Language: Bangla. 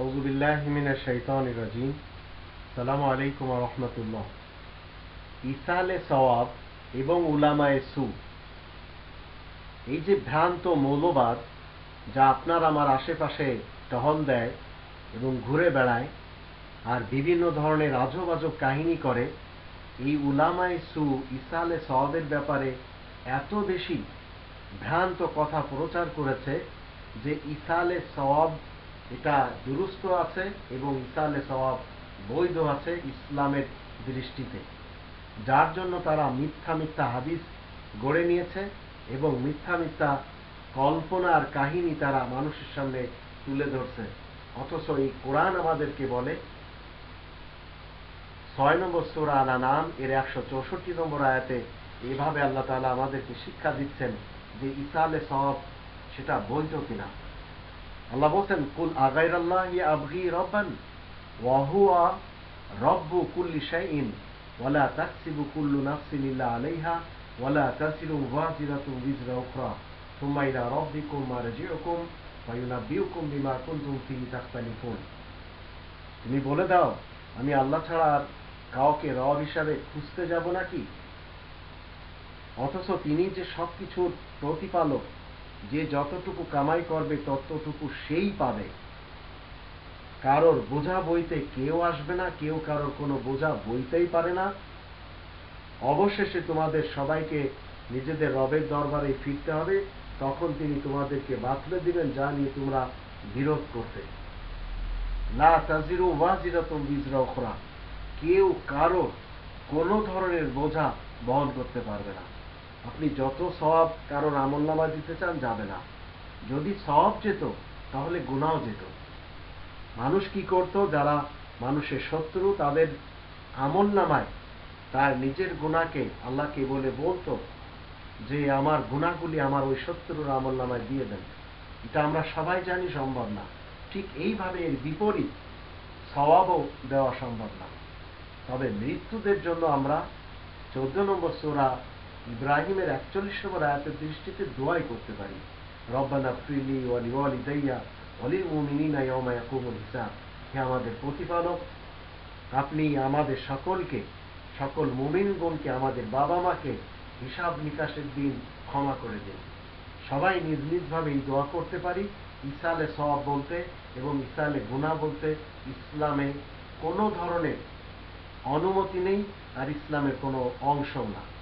আউযু বিল্লাহি মিনাশ শাইতানির রাজিম। আসসালামু আলাইকুম ওয়া রাহমাতুল্লাহ। ইসালে সওয়াব এবং উলামায়ে সু। এই যে ভ্রান্ত মৌলবাদ, যা আপনার আমার আশেপাশে টহল দেয় এবং ঘুরে বেড়ায়, আর বিভিন্ন ধরনের আজব কাহিনী করে, এই উলামায় সু ইসালে সওয়াবের ব্যাপারে এত বেশি ভ্রান্ত কথা প্রচার করেছে যে ইসালে সওয়াব এটা দুরুস্ত আছে এবং ইসালে সওয়াব বৈধ আছে ইসলামের দৃষ্টিতে। যার জন্য তারা মিথ্যা মিথ্যা হাদিস গড়ে নিয়েছে এবং মিথ্যা মিথ্যা কল্পনার কাহিনী তারা মানুষের সামনে তুলে ধরছে। অথচ এই কোরআন আমাদেরকে বলে, ছয় নম্বর সুরা আনা নাম এর একশো চৌষট্টি নম্বর আয়াতে এইভাবে আল্লাহ তাআলা আমাদেরকে শিক্ষা দিচ্ছেন যে ইসালে সব সেটা বৈধ কিনা। আল্লাহ বলছেন, কুল আগাইর আল্লাহ আবগি রব্বান ওয়াহুয়া কুল্লি ওয়ালা তাকসিবু কুল্লু নাফসিন ইল্লা আলাইহা, ওয়ালা উখরা তুমি বলে দাও, আমি আল্লাহ ছাড়া আর কাউকে রব হিসাবে খুঁজতে যাব নাকি? অথচ তিনি যে সবকিছুর প্রতিপালক যে যতটুকু কামাই করবে, ততটুকু সেই পাবে। কারোর বোঝা বইতে কেউ আসবে না, কেউ কারোর কোনো বোঝা বইতেই পারে না। অবশেষে তোমাদের সবাইকে নিজেদের রবের দরবারে ফিরতে হবে। তখন তিনি তোমাদেরকে বাতলে দিবেন, যা নিয়ে তোমরা বিরোধ করতে। লা তাজিরু ওয়াজিরাতুম বিজরা উখরা। কেউ কারও কোনো ধরনের বোঝা বহন করতে পারবে না। আপনি যত সব কারোর আমলনামা দিতে চান যাবে না। যদি সব যেত, তাহলে গুণাও যেত। মানুষ কি করত? যারা মানুষের শত্রু, তাদের আমল নামায়, তার নিজের গুণাকে আল্লাহকে বলে বলতো যে, আমার গুণাগুলি আমার ওই শত্রুর আমল নামায় দিয়ে দেন। এটা আমরা সবাই জানি সম্ভব না। ঠিক এইভাবে এর বিপরীত স্বভাবও দেওয়া সম্ভব না। তবে মৃত্যুদের জন্য আমরা চোদ্দ নম্বর সোরা ইব্রাহিমের একচল্লিশ নম্বর আয়াতের দৃষ্টিতে দোয়াই করতে পারি। রব্বানা ফ্রিলি ওয়ালি ওয়ালি দাইয়া অলিল মুমিনিনা ইয়াউমা ইয়াকুমুল হিসাব হে আমাদের প্রতিপালক, আপনি আমাদের সকলকে, সকল মুমিনগণকে, আমাদের বাবা মাকে হিসাব নিকাশের দিন ক্ষমা করে দিন। সবাই নিজ নিজভাবে এই দোয়া করতে পারি। ইসালে সওয়াব বলতে এবং ইসালে গুনাহ বলতে ইসলামে কোনো ধরনের অনুমতি নেই আর ইসলামের কোনো অংশ না।